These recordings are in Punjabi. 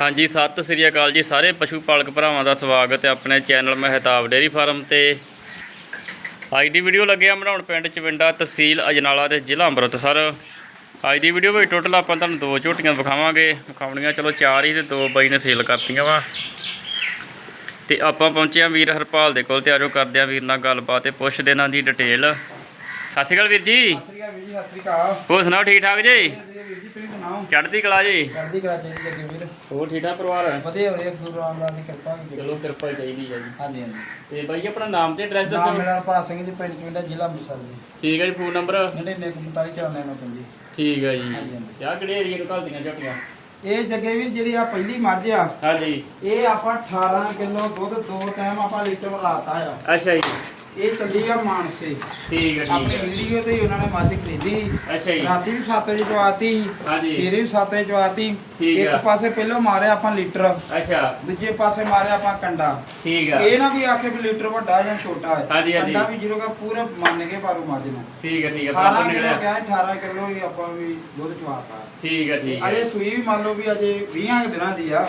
ਹਾਂਜੀ ਸਤਿ ਸ੍ਰੀ ਅਕਾਲ ਜੀ ਸਾਰੇ ਪਸ਼ੂ ਪਾਲਕ ਭਰਾਵਾਂ ਦਾ ਸਵਾਗਤ ਹੈ ਆਪਣੇ ਚੈਨਲ ਮਹਿਤਾਬ ਡੇਅਰੀ ਫਾਰਮ ਤੇ। ਅੱਜ ਦੀ ਵੀਡੀਓ ਲੱਗਿਆ ਬਣਾਉਣ ਪਿੰਡ ਚਵਿੰਡਾ ਤਹਿਸੀਲ ਅਜਨਾਲਾ ਤੇ ਜ਼ਿਲ੍ਹਾ ਅੰਮ੍ਰਿਤਸਰ। ਅੱਜ ਦੀ ਵੀਡੀਓ ਵਿੱਚ ਟੋਟਲ ਆਪਾਂ ਤੁਹਾਨੂੰ ਦੋ ਝੋਟੀਆਂ ਵਿਖਾਵਾਂਗੇ। ਵਿਖਾਉਣੀਆਂ ਚਲੋ ਚਾਰ ਹੀ ਤੇ ਦੋ ਬਾਈ ਨੇ ਸੇਲ ਕਰਤੀਆਂ ਵਾ। ਤੇ ਆਪਾਂ ਪਹੁੰਚੇ ਆ ਵੀਰ ਹਰਪਾਲ ਦੇ ਕੋਲ ਤੇ ਆਜੋ ਕਰਦੇ ਆ ਵੀਰ ਨਾਲ ਗੱਲਬਾਤ ਤੇ ਪੁੱਛਦੇ ਇਹਨਾਂ ਦੀ ਡਿਟੇਲ ਸਤਿ ਸ਼੍ਰੀ ਅਕਾਲ ਵੀਰ ਜੀ। ਸਤਿ ਸ੍ਰੀ ਅਕਾਲ ਵੀਰ ਜੀ ਸਤਿ ਸ੍ਰੀ ਅਕਾਲ। ਹੋਰ ਸੁਣਾਓ ਠੀਕ ਠਾਕ ਜੀ? ਤੁਸੀਂ ਸੁਣਾਓ ਚੜ੍ਹਦੀ ਕਲਾ ਜੀ। ਚੜ੍ਹਦੀ ਕਲਾ ਚਾਹੀਦੀ ਲੱਗੇ ਵੀਰ। ਹੋਰ ਠੀਕ ਠਾਕ ਪਰਿਵਾਰ? ਵਧੀਆ ਹੋ ਰਿਹਾ ਗੁਰੂ ਰਾਮਦਾਸ ਦੀ ਕਿਰਪਾ ਹੋਈ ਚਲੋ ਕਿਰਪਾ ਹੀ ਚਾਹੀਦੀ ਹੈ ਜੀ। ਹਾਂਜੀ ਹਾਂਜੀ। ਤੇ ਬਾਈ ਆਪਣਾ ਨਾਮ ਤੇ ਐਡਰੈਸ ਨਾਮ ਦੱਸੋ ਮੇਰਾ ਭਾਤ ਸਿੰਘ ਜੀ ਪਿੰਡ ਚੁੰਡਾ ਜ਼ਿਲ੍ਹਾ ਅੰਮ੍ਰਿਤਸਰ ਜੀ। ਠੀਕ ਹੈ ਜੀ ਫੋਨ ਨੰਬਰ 9945 ਜੀ। ਠੀਕ ਹੈ ਜੀ। ਯਾ ਕਿਹੜੇ ਏਰੀਆ ਨੂੰ ਘਲਦੀਆਂ ਝੋਟੀਆਂ? ਇਹ ਜੱਗੇ ਵੀਰ ਜਿਹੜੀ ਆ ਪਹਿਲੀ ਮੱਝ ਆ ਹਾਂਜੀ। ਇਹ ਆਪਾਂ 18 ਕਿਲੋ ਦੁੱਧ ਦੋ ਟਾਈਮ ਆਪਾਂ ਲੀਟਰ ਲਾਤਾ ਆ ਅੱਛਾ ਜੀ। ਇਹ ਚੱਲੀ ਆ ਮਾਨਸੇ। ਠੀਕ ਹੈ ਆਪਣੀ ਠੀਕ ਹੈ। ਵੀਡੀਓ ਤੇ ਹੀ ਉਹਨਾਂ ਨੇ ਮੱਝ ਖਰੀਦੀ। ਅੱਛਾ ਜੀ। ਰਾਤੀ ਵੀ 7 ਵਜੇ ਚਵਾਤੀ ਹਾਂਜੀ। ਸਵੇਰੇ ਵੀ 7 ਵਜੇ ਚਵਾਤੀ ਠੀਕ ਆ। ਇੱਕ ਪਾਸੇ ਪਹਿਲਾਂ ਮਾਰਿਆ ਆਪਾਂ ਲੀਟਰ ਅੱਛਾ। ਦੂਜੇ ਪਾਸੇ ਮਾਰਿਆ ਆਪਾਂ ਕੰਡਾ। ਠੀਕ ਆ ਇਹ ਨਾ ਕੋਈ ਆਖੇ ਵੀ ਲੀਟਰ ਵੱਡਾ ਜਾਂ ਛੋਟਾ ਹੈ। ਹਾਂਜੀ, ਹਾਂਜੀ। ਕੰਡਾ ਵੀ ਜਿਹਨੂੰ ਕਾ ਪੂਰਾ ਮੰਨ ਕੇ ਪਾਰੂ ਮੱਝ ਨੂੰ। ਠੀਕ ਹੈ ਠੀਕ ਹੈ। 18 ਬਰਾਬਰ ਕਿਲੋ ਨਿਕਲਿਆ ਕਿਹਾ 18 ਕਿਲੋ ਹੀ ਆਪਾਂ ਵੀ ਦੁੱਧ ਚਵਾਤਾ ਠੀਕ ਹੈ ਠੀਕ ਹੈ। ਅਜੇ ਸੂਈ ਵੀ ਮੰਨ ਲਓ ਵੀ ਅਜੇ 20 ਕੁ ਦਿਨਾਂ ਦੀ ਆ।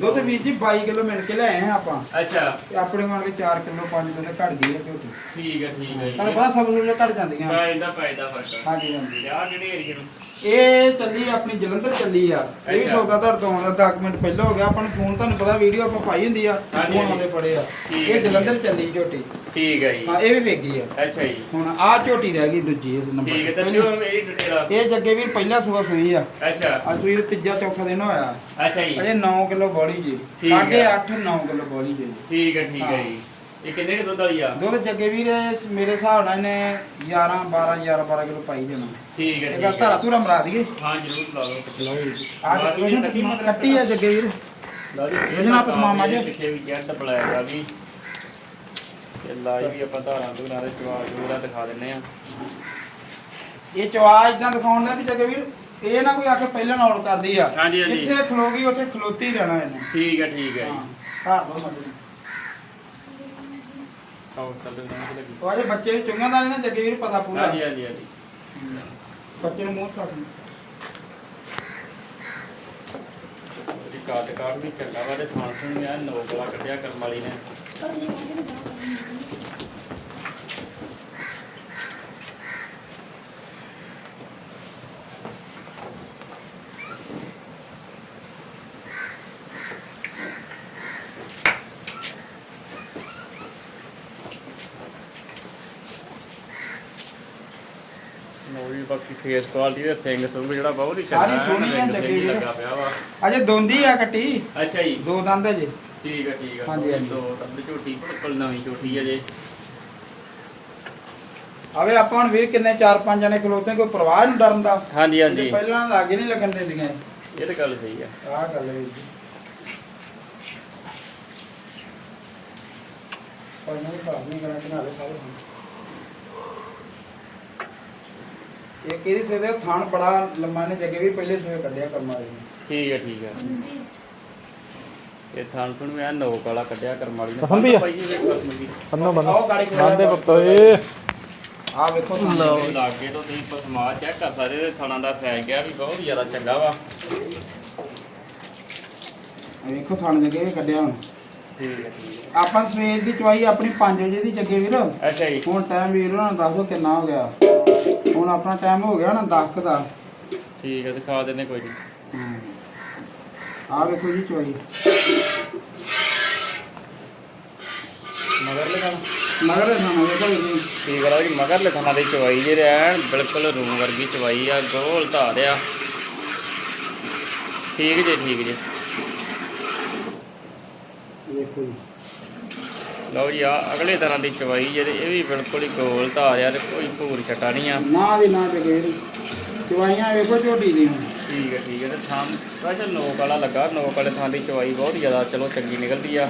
ਦੁੱਧ ਵੀਰ ਜੀ 22 ਕਿਲੋ ਮਿਲ ਕੇ ਲੈ ਆਏ ਆ ਆਪਾਂ। ਅੱਛਾ। ਤੇ ਆਪਣੇ ਮੰਨ ਕੇ 4 ਕਿਲੋ 5 ਕਿਲੋ ਘਟ ਗਈ ਹੈ ਝੋਟੀ ਠੀਕ ਹੈ ਠੀਕ ਹੈ ਪਰ ਜੀ। ਬਾਅਦ ਸਭ ਨੂੰ ਘਟ ਜਾਂਦੀਆਂ। ਫਾਇਦਾ ਫਾਇਦਾ ਫ਼ਰਕ। ਹਾਂਜੀ ਹਾਂਜੀ। ਯਾ ਕਿਹੜੇ ਏਰੀਆ ਨੂੰ? ਇਹ ਚੱਲੀ ਆਪਣੀ ਜਲੰਧਰ ਚੱਲੀ ਆ। ਇਹ ਵੀ। ਸੌਦਾ ਤੁਹਾਡੇ ਤੋਂ ਆਉਣ ਦਾ 10 ਮਿੰਟ ਪਹਿਲਾਂ ਹੋ ਗਿਆ। ਆਪਾਂ ਨੂੰ ਫੋਨ ਤੁਹਾਨੂੰ ਪਤਾ ਵੀਡੀਓ ਆਪਾਂ ਪਾਈ ਹੁੰਦੀ ਆ ਹਾਂਜੀ, ਫੋਨ ਆਉਂਦੇ ਪੜੇ ਆ। ਠੀਕ ਇਹ ਜਲੰਧਰ ਚੱਲੀ ਝੋਟੀ। ਠੀਕ ਹੈ ਜੀ। ਹਾਂ ਇਹ ਵੀ ਵੇਗੀ ਆ। ਅੱਛਾ ਜੀ। ਹੁਣ ਆਹ ਝੋਟੀ ਰਹਿ ਗਈ ਦੂਜੀ ਇਸ ਨੰਬਰ। ਠੀਕ ਹੈ ਤੇ। ਦੱਸਿਓ ਮੇਰੀ ਡਿਟੇਲ ਇਹ ਜੱਗੇ ਵੀਰ ਪਹਿਲਾ ਸੂਆ ਸੂਈ ਆ। ਅੱਛਾ। ਆ ਸੂਈ ਦਾ ਤੀਜਾ ਚੌਥਾ ਦਿਨ ਹੋਇਆ। ਅੱਛਾ ਜੀ। ਅਜੇ 9 ਕਿਲੋ ਬੋਲੀ ਜੀ। ਠੀਕ ਹੈ। 8.5 9 ਕਿਲੋ ਬੋਲੀ ਜੀ। ਠੀਕ ਹੈ ਠੀਕ ਹਾਂ। ਜੀ। ਇਹ ਕਿੰਨੇ ਕੁ ਦੁੱਧ ਵਾਲੀ ਆ? ਦੁੱਧ ਜੱਗੇ ਵੀਰ ਇਸ ਮੇਰੇ ਹਿਸਾਬ ਨਾਲ ਇਹਨੇ 11 12 11 12 ਕਿਲੋ ਪਾਈ ਜਾਣਾ। ਠੀਕ ਹੈ ਇਹ ਠੀਕ ਗੱਲ ਧਾਰਾ ਹੈ। ਧੂਰਾ ਮਰਾ ਦਈਏ। ਹਾਂ ਜ਼ਰੂਰ ਲਾ ਲਓ ਆ ਕੱਟੀ ਮਤਲਬ ਕੱਟੀ ਆ ਜੱਗੇ ਵੀਰ। ਇਹਦੇ ਨਾਲ ਮਾਝ। ਲਿਖੇ ਵੀ ਜੈਡ ਬਲੈਕ ਆ ਵੀ। ਤੇ ਲਾਈ ਵੀ ਆਪਾਂ ਧਾਰਾਂ ਧੂਰਾਂ ਦੇ ਜਵਾਬ ਜੂਰਾ ਦਿਖਾ ਦਿੰਨੇ ਆ ਇਹ ਚਵਾ ਇਦਾਂ ਦਿਖਾਉਣ ਦਾ ਵੀ ਜੱਗੇ ਵੀਰ ਇਹ ਨਾ ਕੋਈ ਆਕੇ ਪਹਿਲਾਂ ਨੋਟ ਕਰਦੀ ਆ। ਹਾਂਜੀ, ਹਾਂਜੀ। ਜਿੱਥੇ ਖਲੋਗੀ ਉੱਥੇ ਖਲੋਤੀ ਰਹਿਣਾ ਇਹਨੇ। ਠੀਕ ਹੈ ਠੀਕ ਹੈ ਹਾਂ ਜੀ ਘਰ ਦੋ ਮੱਝ ਆਓ ਚੱਲ ਨਾ ਲੱਗੀ। ਉਹ ਅਜੇ ਬੱਚੇ ਦੀ ਚੁੰਗਾਂ ਦਾ ਨੀ ਨਾ ਜੱਗੇ ਵੀਰ ਪਤਾ ਪੂਰਾ। ਹਾਂਜੀ ਹਾਂਜੀ ਹਾਂਜੀ। ਬੱਚੇ ਨੂੰ ਮੂੰਹ ਕੱਟ ਉਹਦੀ ਕਾਟ ਕਾਟ ਵੀ ਚੰਗਾ ਵਾ ਤੇ ਥਾਂ ਸੁਣ ਗਿਆ ਨੋਕਲਾ ਕੱਢਿਆ ਕਰਮ ਵਾਲੀ ਨੇ। ਬਾਕੀ ਫੇਸ ਕੁਆਲਿਟੀ ਦੇ ਸਿੰਘ ਸੁੰਗ ਜਿਹੜਾ ਬਹੁਤ ਹੀ ਚੰਗਾ ਸਾਰੀ ਸੋਹਣੀ ਲੱਗੀ ਪਿਆ ਵਾ। ਅਜੇ ਦੋਂਦੀ ਆ ਕੱਟੀ। ਅੱਛਾ ਜੀ। ਦੋ ਦੰਦ ਅਜੇ। ਠੀਕ ਹੈ ਠੀਕ ਹੈ ਹਾਂਜੀ, ਹਾਂਜੀ। ਦੋ ਡੱਬੇ ਝੋਟੀ ਬਿਲਕੁਲ ਨਵੀਂ ਝੋਟੀ ਹੈ ਜੇ। ਆਵੇ ਆਪਾਂ ਹੁਣ ਵੀਰ ਕਿੰਨੇ ਚਾਰ ਪੰਜ ਜਣੇ ਖਲੋਤੇ ਕੋਈ ਪਰਵਾਹ ਨੂੰ ਡਰਨ ਦਾ? ਹਾਂਜੀ ਹਾਂਜੀ। ਪਹਿਲਾਂ ਲਾਗੇ ਨਹੀਂ ਲੱਗਣ ਦਿੰਦੀਆਂ। ਇਹ ਤਾਂ ਗੱਲ ਸਹੀ ਹੈ ਆਹ ਗੱਲ ਹੈ ਵੀਰ ਜੀ ਪਰ ਨਹੀਂ ਸਾਫ਼ ਨਹੀਂ ਕਰਾਂ ਕਿ ਨਾਲੇ ਸਾਰੇ। ਹੁਣ ਇਹ ਕਿਹਦੀ ਸੇ ਦੇ ਥਾਣ ਬੜਾ ਲੰਮਾ ਨੇ ਜੱਗੇ ਵੀ ਪਹਿਲੇ ਸਵੇ ਕੱਢਿਆ ਕਰਮਾ ਦੇ। ਠੀਕ ਹੈ ਠੀਕ ਹੈ ਇਹ ਥਾਂ ਥੁਣ ਮੈਂ ਨੋਕ ਵਾਲਾ ਕੱਢਿਆ ਕਰਮ ਵਾਲੀ ਨੇ। ਆ? ਭਾਈ ਜੀ ਵੇਖ ਬੰਨੋ ਖੜਾ ਬੰਦੇ। ਪੁੱਤੋਏ ਆ ਵੇਖੋ ਥਾਣ। ਇਹ ਲਾਗੇ ਤੋਂ ਤੁਸੀਂ ਪਸਮਾ ਚੈੱਕ ਕਰ ਸਕਦੇ ਤੇ ਥਾਣਾ ਦਾ ਸਾਈਜ਼ ਗਿਆ ਵੀ ਬਹੁਤ ਜ਼ਿਆਦਾ ਚੰਗਾ ਵਾ। ਵੇਖੋ ਥਾਣ ਜੱਗੇ ਵੀ ਕੱਢਿਆ ਹੁਣ। ਠੀਕ ਹੈ ਠੀਕ ਹੈ ਆਪਾਂ ਸਵੇਰ ਦੀ ਚਵਾਈ ਆਪਣੀ 5 ਵਜੇ ਦੀ ਜੱਗੇ ਵੀਰ। ਅੱਛਾ ਜੀ। ਹੁਣ ਟਾਈਮ ਵੀਰ ਉਹਨਾਂ ਨੂੰ ਦੱਸ ਦਿਓ ਕਿੰਨਾ ਹੋ ਗਿਆ। ਹੁਣ ਆਪਣਾ ਟਾਈਮ ਹੋ ਗਿਆ ਨਾ 10 ਦਾ। ਠੀਕ ਹੈ ਦਿਖਾ ਦਿੰਦੇ ਕੋਈ ਨਹੀਂ ਆ ਵੇਖੋ ਜੀ ਚਵਾਈ ਮਗਰ ਲਗਾਣਾ ਮਗਰ ਸਾਨੂੰ ਵੇਖੋ ਜੀ। ਠੀਕ ਹੈ ਜੀ ਮਗਰ ਲਗਾਣਾ ਦੀ ਚਵਾਈ ਜੇ ਰਹਿਣ। ਬਿਲਕੁਲ ਰੂਮ ਵਰਗੀ ਚਵਾਈ ਆ ਗੋਲ ਧਾਰ ਆ ਠੀਕ ਜੇ ਠੀਕ ਜੇ। ਵੇਖੋ ਜੀ। ਲਓ ਜੀ ਆ ਅਗਲੇ ਤਰ੍ਹਾਂ ਦੀ ਚਵਾਈ ਜਿਹੜੇ ਇਹ ਵੀ ਬਿਲਕੁਲ ਹੀ ਗੋਲ ਧਾਰ ਆ ਤੇ ਕੋਈ ਭੂਰ ਛਟਾ ਨਹੀਂ ਆ। ਨਾ ਵੀ ਨਾ ਜਗੇ ਚਵਾਈਆਂ ਵੇਖੋ ਝੋਟੀ ਦੀ ਠੀਕ ਹੈ ਠੀਕ ਹੈ ਤੇ ਥਾਂ ਸਪੈਸ਼ਲ ਨੋਕ ਵਾਲਾ ਲੱਗਾ ਨੋਕ ਵਾਲੇ ਥਾਂ ਦੀ ਚਵਾਈ ਬਹੁਤ ਜ਼ਿਆਦਾ ਚਲੋ ਚੰਗੀ ਨਿਕਲਦੀ ਆ।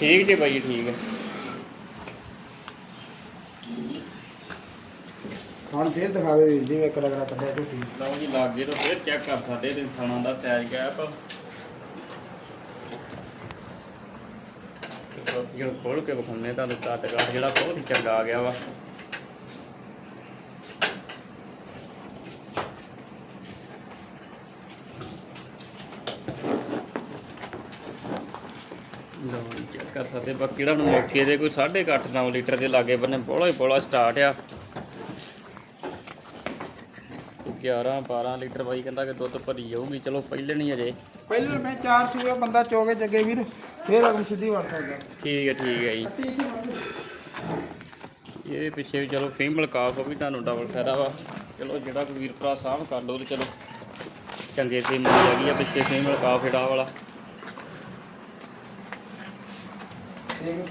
ਠੀਕ ਜੇ ਬਾਈ ਠੀਕ ਹੈ। ਹੁਣ ਫੇਰ ਦਿਖਾਵੇ ਜੀ ਵੇਖ ਰਗੜਾ ਕੱਢਿਆ ਝੋਟੀ। ਲਓ ਜੀ ਲਾਗੇ ਤੋਂ ਫਿਰ ਚੈੱਕ ਕਰ ਸਕਦੇ ਤੇ ਥਾਣਾ ਦਾ ਸਾਈਜ਼ ਗੈਪ ਬਾਕੀ ਖੋਲ ਕੇ ਵਿਖਾਉਂਦੇ ਤੁਹਾਨੂੰ ਕੱਟ ਕੱਟ ਜਿਹੜਾ ਬਹੁਤ ਹੀ ਚੰਗਾ ਆ ਗਿਆ ਵਾ। ਲੋ ਬਾਕੀ ਜਿਹੜਾ ਹੁਣ ਮੋਠੀ ਦੇ ਕੋਈ 8.5 9 ਲੀਟਰ ਦੇ ਲਾਗੇ ਬੰਨੇ ਬੋਲਾ ਹੀ ਬੋਲਾ ਸਟਾਰਟ ਆ। 11 12 ਲੀਟਰ ਬਾਈ ਕਹਿੰਦਾ ਕਿ ਦੁੱਧ ਭਰੀ ਜਾਊਗੀ। ਚਲੋ ਪਹਿਲੇ ਨਹੀਂ ਅਜੇ। ਪਹਿਲੇ ਮੈਂ 4 ਸੂਆ ਬੰਦਾ ਚੋਗੇ ਜੱਗੇ ਵੀਰ। ਫੇਰ ਅਗਮ ਸਿੱਧੀ ਵੜ ਸਕਦਾ। ਠੀਕ ਹੈ ਠੀਕ ਹੈ ਜੀ। ਇਹਦੇ ਪਿੱਛੇ ਵੀ ਚਲੋ ਫੀਮੇਲ ਕਾਫ ਵੀ ਤੁਹਾਨੂੰ ਡਬਲ ਫਾਇਦਾ ਵਾ। ਚਲੋ ਜਿਹੜਾ ਕੋਈ ਵੀਰ ਭਰਾ ਸਾਹਮ ਕਰ ਲਓ ਤੇ ਚਲੋ। ਚੰਗੇ ਤੇ ਮਿਲ ਹੈਗੀ ਆ ਪਿੱਛੇ ਫੀਮੇਲ ਕਾਫ ਜਿਹੜਾ ਵਾਲਾ। ਜੱਗੇ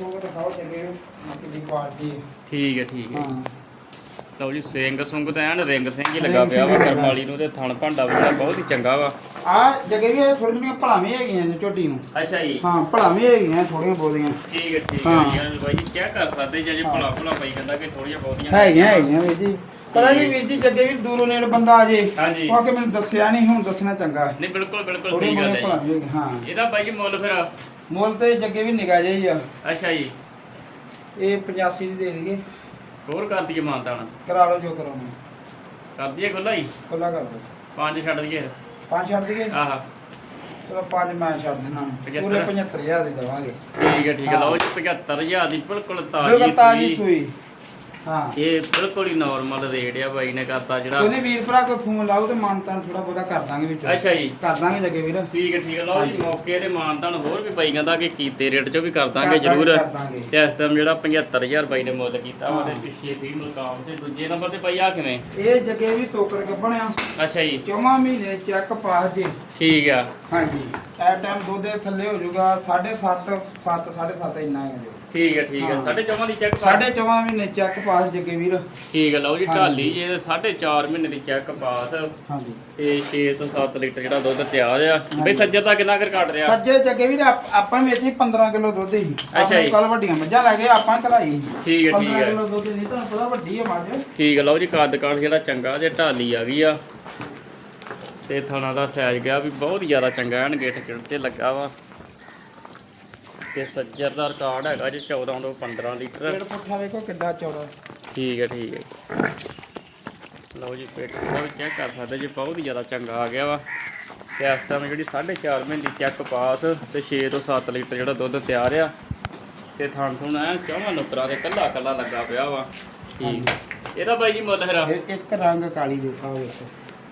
ਠੀਕ ਹੈ ਠੀਕ ਹਾਂ। ਲਓ ਜੀ ਸਿੰਘ ਸੁੰਗ ਤਾਂ ਐਨ ਰਿੰਗ ਸਿੰਘ ਹੀ ਲੱਗਾ ਪਿਆ ਵਾ ਕਰਮ ਵਾਲੀ ਨੂੰ ਤੇ ਥਣ ਭਾਂਡਾ ਵੀ ਬਹੁਤ ਹੀ ਚੰਗਾ ਵਾ। ਆ ਜੱਗੇ ਵੀਰ ਥੋੜੀ ਥੋੜੀਆਂ ਭਲਾਵੇਂ ਹੈਗੀਆਂ ਨੇ ਝੋਟੀ ਨੂੰ। ਅੱਛਾ ਜੀ। ਹਾਂ ਭਲਾਵੇਂ ਹੈਗੀਆਂ ਥੋੜੀਆਂ ਬੋਲੀਆਂ ਠੀਕ ਹੈ ਠੀਕ ਹੈ ਯਾਰ ਬਾਈ ਜੀ ਚੈੱਕ ਕਰ ਸਕਦੇ ਜੇ ਜੇ ਭਲਾ ਭਲਾ ਬਾਈ ਕਹਿੰਦਾ ਕਿ ਥੋੜੀਆਂ ਬਹੁਤੀਆਂ ਹੈਗੀਆਂ ਹੈਗੀਆਂ ਵੀਰ ਜੀ। ਪਤਾ ਜੀ ਵੀਰ ਜੀ ਜੱਗੇ ਵੀਰ ਦੂਰੋਂ ਨੇੜ ਬੰਦਾ ਆ ਜੇ। ਹਾਂਜੀ। ਉਹ ਕੇ ਮੈਨੂੰ ਦੱਸਿਆ ਨਹੀਂ ਹੁਣ ਦੱਸਣਾ ਚੰਗਾ। ਨਹੀਂ ਬਿਲਕੁਲ ਬਿਲਕੁਲ ਸਹੀ ਗੱਲ ਹੈ ਹਾਂ। ਇਹਦਾ ਬਾਈ ਜੀ ਮੁੱਲ ਫਿਰ ਮੁੱਲ ਤੇ ਜੱਗੇ ਵੀ ਨਿਗਾਹ ਜਾਈ ਆ। ਅੱਛਾ ਜੀ। ਇਹ 85 ਦੀ ਦੇ ਦਈਏ। ਹੋਰ ਕਰ ਦਈਏ ਮਾਨਤਾਣਾ ਕਰਾ ਲਓ ਜੋ ਕਰਾਉਣਾ। ਕਰ ਦਈਏ ਖੁੱਲਾ ਹੀ? ਖੁੱਲਾ ਕਰ ਦਿਓ। ਪੰਜ ਛੱਡ ਦਈਏ। ਪੰਜ ਛੱਡ ਦਈਏ? ਆਹਾ। ਚਲੋ ਪੰਜ ਮੈਂ ਛੱਡ ਦੇਣਾ ਪੂਰੇ 75000 ਦੀ ਦਵਾਂਗੇ। ਠੀਕ ਹੈ ਠੀਕ ਹੈ। ਲਓ ਜੀ 75000 ਦੀ ਬਿਲਕੁਲ ਤਾਜ਼ੀ ਸੂਈ। ਹਾਂ। ਇਹ ਬਿਲਕੁਲ ਹੀ ਨਾਰਮਲ ਰੇਟ ਆ ਬਾਈ ਨੇ ਕਰਤਾ ਜਿਹੜਾ। ਉਹਨੇ ਵੀਰ ਭਰਾ ਕੋਈ ਫੋਨ ਲਾਓ ਤੇ ਮਾਨਤਾਨ ਥੋੜਾ ਬਹੁਤਾ ਕਰ ਦਾਂਗੇ ਵਿੱਚ। ਅੱਛਾ ਜੀ। ਕਰ ਦਾਂਗੇ ਜੱਗੇ ਵੀਰ। ਠੀਕ ਹੈ ਠੀਕ ਹੈ। ਲਓ ਜੀ। ਮੌਕੇ ਤੇ ਮਾਨਤਾਨ ਹੋਰ ਵੀ ਬਾਈ ਕਹਿੰਦਾ ਕਿ ਕੀਤੇ ਰੇਟ 'ਚ ਵੀ ਕਰ ਦਾਂਗੇ ਜ਼ਰੂਰ। ਕਰ ਦਾਂਗੇ। ਤੇ ਇਸ ਟਾਈਮ ਜਿਹੜਾ 75000 ਬਾਈ ਨੇ ਮੁੱਲ ਕੀਤਾ। ਉਹਦੇ ਪਿੱਛੇ ਵੀ ਮੁਕਾਮ ਤੇ ਦੂਜੇ ਨੰਬਰ ਤੇ ਬਾਈ ਆ ਕਿਵੇਂ? ਇਹ ਜੱਗੇ ਵੀ ਤੋਕੜ ਗੱਬਣਿਆ ਅੱਛਾ ਜੀ। ਚੌਵਾਂ ਮਹੀਨੇ ਚੈੱਕ ਪਾਸ ਜੇ। ਠੀਕ ਆ। ਹਾਂਜੀ। ਐ ਟਾਈਮ ਦੁੱਧ ਦੇ ਥੱਲੇ ਹੋ ਜਾਊਗਾ 7.5 7 7.5 ਇੰਨਾ ਹੈ ਜੀ ਠੀਕ ਹੈ ਠੀਕ ਦੀ ਚੈੱਕ ਸਾਢੇ ਚੌਵਾਂ ਮਹੀਨੇ ਚੈੱਕ ਪਾਸ ਜੱਗੇ ਵੀਰ। ਠੀਕ ਹੈ ਲਓ ਜੀ ਹਾਂਜੀ। ਢਾਲੀ ਜੇ ਇਹਦੇ ਸਾਢੇ 4 ਮਹੀਨੇ ਦੀ ਚੈੱਕ ਪਾਸ। ਹਾਂਜੀ। ਤੇ 6 ਤੋਂ 7 ਲੀਟਰ ਜਿਹੜਾ ਦੁੱਧ ਤਿਆਰ ਆ। ਬਈ ਸੱਜਰ ਦਾ ਕਿੰਨਾ ਕਰ ਕੱਢ ਰਿਹਾ? ਸੱਜੇ ਜੱਗੇ ਵੀਰ ਆਪ- ਆਪਾਂ ਵੀ ਵੇਚੀ 15 ਕਿਲੋ ਦੁੱਧ ਹੀ। ਅੱਛਾ ਜੀ। ਕੱਲ ਵੱਡੀਆਂ ਮੱਝਾਂ ਲੈ ਗਏ ਆਪਾਂ ਕਲਾਈ ਠੀਕ ਹੈ ਠੀਕ 15 ਹੈ ਕਿਲੋ ਦੁੱਧ ਨਹੀਂ ਤੁਹਾਨੂੰ ਪਤਾ ਵੱਡੀ ਹੈ ਮੱਝ। ਠੀਕ ਹੈ ਲਓ ਜੀ ਕੱਦ ਕਾਠ ਜਿਹੜਾ ਚੰਗਾ ਜੇ ਢਾਲੀ ਆ ਗਈ ਆ। ਤੇ ਥਣਾ ਦਾ ਸਾਈਜ਼ ਗਿਆ ਵੀ ਬਹੁਤ ਜ਼ਿਆਦਾ ਚੰਗਾ ਐਨ ਗਿੱਟ ਗਿੱਟ ਤੇ ਲੱਗਾ ਵਾ। ਤੇ ਸੱਜਰ ਦਾ ਰਿਕਾਰਡ ਹੈਗਾ ਜੀ 14 ਤੋਂ 15 ਲੀਟਰ। ਪੇੜ ਪੁੱਠਾ ਵੇਖੋ ਕਿੱਡਾ ਚੌੜਾ। ਠੀਕ ਹੈ ਠੀਕ ਹੈ। ਜੀ। ਲਓ ਜੀ ਪੇਟ ਦਾ ਵੀ ਚੈੱਕ ਕਰ ਸਕਦੇ ਜੀ ਬਹੁਤ ਹੀ ਜ਼ਿਆਦਾ ਚੰਗਾ ਆ ਗਿਆ ਵਾ। ਤੇ ਇਸ ਟਾਈਮ ਜਿਹੜੀ 4.5 ਮਹੀਨੇ ਦੀ ਚੈੱਕ ਪਾਸ ਤੇ 6 ਤੋਂ 7 ਲੀਟਰ ਜਿਹੜਾ ਦੁੱਧ ਤਿਆਰ ਆ ਤੇ ਥਣ ਥੁਣ ਐਨ ਚੌਵਾਂ ਨੁਕਰਾਂ ਦੇ ਕੱਲਾ ਕੱਲਾ ਲੱਗਾ ਪਿਆ ਵਾ। ਠੀਕ ਇਹਦਾ ਬਾਈ ਜੀ ਮੁੱਲ ਇਹ ਇੱਕ ਰੰਗ ਕਾਲੀ ਜੋਖਾ ਵੇਖੋ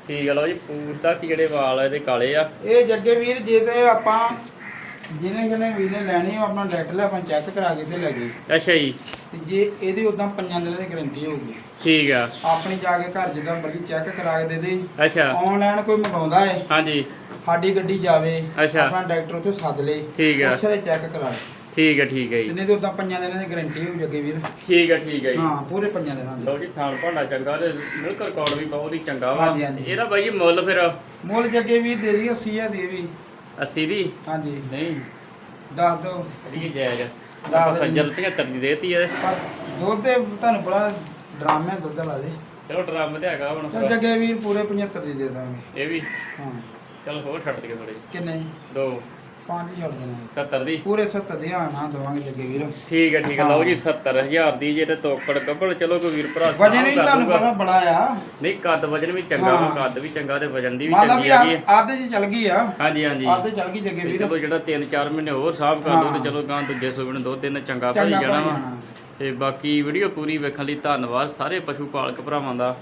ਠੀਕ ਹੈ ਲਓ ਜੀ ਪੂਰ ਤੱਕ ਜਿਹੜੇ ਵਾਲ ਇਹਦੇ ਕਾਲੇ ਆ। ਇਹ ਜੱਗੇ ਵੀਰ ਜੇ ਤੇ ਆਪਾਂ ਜਿਹਨੇ ਜਿਹਨੇ ਵੀਰੇ ਲੈਣੀ ਉਹ ਆਪਣਾ ਡਾਕਟਰ ਲੈ ਆਪਾਂ ਚੈੱਕ ਕਰਾ ਕੇ ਤੇ ਲੈ ਗਏ ਅੱਛਾ ਜੀ। ਤੇ ਜੇ ਇਹਦੀ ਉਦਾਂ ਪੰਜਾਂ ਦਿਨਾਂ ਦੀ ਗਾਰੰਟੀ ਹੋਊਗੀ। ਠੀਕ ਆ। ਆਪਣੀ ਜਾ ਕੇ ਘਰ ਜਿੱਦਾਂ ਮਰਜ਼ੀ ਚੈੱਕ ਕਰਾ ਕੇ ਦੇ ਦੇ। ਅੱਛਾ। ਆਨਲਾਈਨ ਕੋਈ ਮੰਗਾਉਂਦਾ ਏ। ਹਾਂਜੀ। ਸਾਡੀ ਗੱਡੀ ਜਾਵੇ ਅੱਛਾ। ਆਪਣਾ ਡਾਕਟਰ ਉੱਥੇ ਸੱਦ ਲੇ। ਠੀਕ ਆ। ਉਸੇ ਚੈੱਕ ਕਰਾ ਲੇ। ਠੀਕ ਹੈ ਠੀਕ ਹੈ ਜੀ। ਜਿੰਨੇ ਤੇ ਉਦਾਂ ਪੰਜਾਂ ਦਿਨਾਂ ਦੀ ਗਾਰੰਟੀ ਹੋਊ ਜੱਗੇ ਵੀਰ। ਠੀਕ ਹੈ ਠੀਕ ਹੈ ਜੀ। ਹਾਂ ਪੂਰੇ ਪੰਜਾਂ ਦਿਨਾਂ ਦੀ। ਲਓ ਜੀ ਥਾਣ ਭਾਂਡਾ ਚੰਗਾ ਤੇ ਮਿਲਕ ਰਿਕਾਰਡ ਵੀ ਬਹੁਤ ਹੀ ਚੰਗਾ ਵਾ। ਹਾਂਜੀ, ਹਾਂਜੀ। ਇਹਦਾ ਬਾਈ ਜੀ ਮੁੱਲ ਫਿਰ? ਮੁੱਲ ਜੱਗੇ ਵੀਰ ਦੇ ਦੀ 80000 ਦੇ ਵੀ। 80 ਦੀ? ਹਾਂਜੀ। ਨਹੀਂ। ਦੱਸ ਦੋ ਜਿਹੜੀ ਜਾਇਜ਼। ਦੱਸ ਦਿਓ। ਸੱਜਲ 75 ਦੀ ਦੇਤੀ ਇਹਦੇ ਪਰ ਦੁੱਧ ਦੇ ਤੁਹਾਨੂੰ ਬੜਾ ਡਰਾਮੇ ਦੁੱਧ ਲਾ ਦੇ ਚਲੋ ਡਰਮ ਤੇ ਹੈਗਾ ਹੁਣ ਚੱਲ ਜੱਗੇ ਵੀਰ ਪੂਰੇ 75 ਦੀ ਦੇ ਦਾਂਗੇ। ਇਹ ਵੀ। ਹਾਂ। ਚਲ ਹੋਰ ਛੱਡ ਦਈਏ ਥੋੜੇ ਕਿੰਨੇ ਦੋ। ਪੰਜ ਹੀ ਛੱਡ ਦੇਣਾ 70 ਦੀ? ਪੂਰੇ 70 ਦੇ ਹਾਂ ਨਾ ਦਵਾਂਗੇ ਜੱਗੇ ਵੀਰ। ਠੀਕ ਹੈ ਠੀਕ ਹੈ। ਹਾਂ। ਲਓ ਜੀ 70000 ਦੀ ਜੇ ਤੇ ਤੋਕੜ ਗੱਬੜ ਚਲੋ ਕੋਈ ਵੀਰ ਭਰਾ ਵਜਨ ਕਰ ਤੁਹਾਨੂੰ। ਪਤਾ ਬੜਾ ਆ। ਨਹੀਂ ਕੱਦ ਵਜਨ ਵੀ ਚੰਗਾ ਵਾ ਹਾਂ। ਕੱਦ ਵੀ ਚੰਗਾ ਤੇ ਵਜਨ ਦੀ ਵੀ ਚੰਗੀ ਹੈਗੀ ਹੈ ਆਧੇ ਚ ਚੱਲ ਗਈ ਆ। ਹਾਂਜੀ ਹਾਂਜੀ। ਆਧੇ ਚੱਲ ਗਈ ਜੱਗੇ ਵੀਰ। ਚਲੋ ਜਿਹੜਾ 3-4 ਮਹੀਨੇ ਹੋਰ ਸਾਫ਼ ਕਰ ਹਾਂ। ਤੇ ਚਲੋ ਗਾਂ ਦੂਜੇ ਸੂਬੇ ਨੂੰ ਦੋ ਦਿਨ ਚੰਗਾ ਚੰਗਾ ਜਾਣਾ ਭਾਈ ਵਾ। ਤੇ ਬਾਕੀ ਵੀਡੀਓ ਪੂਰੀ ਵੇਖਣ ਲਈ ਧੰਨਵਾਦ ਸਾਰੇ ਪਸ਼ੂ ਪਾਲਕ ਭਰਾਵਾਂ ਦਾ।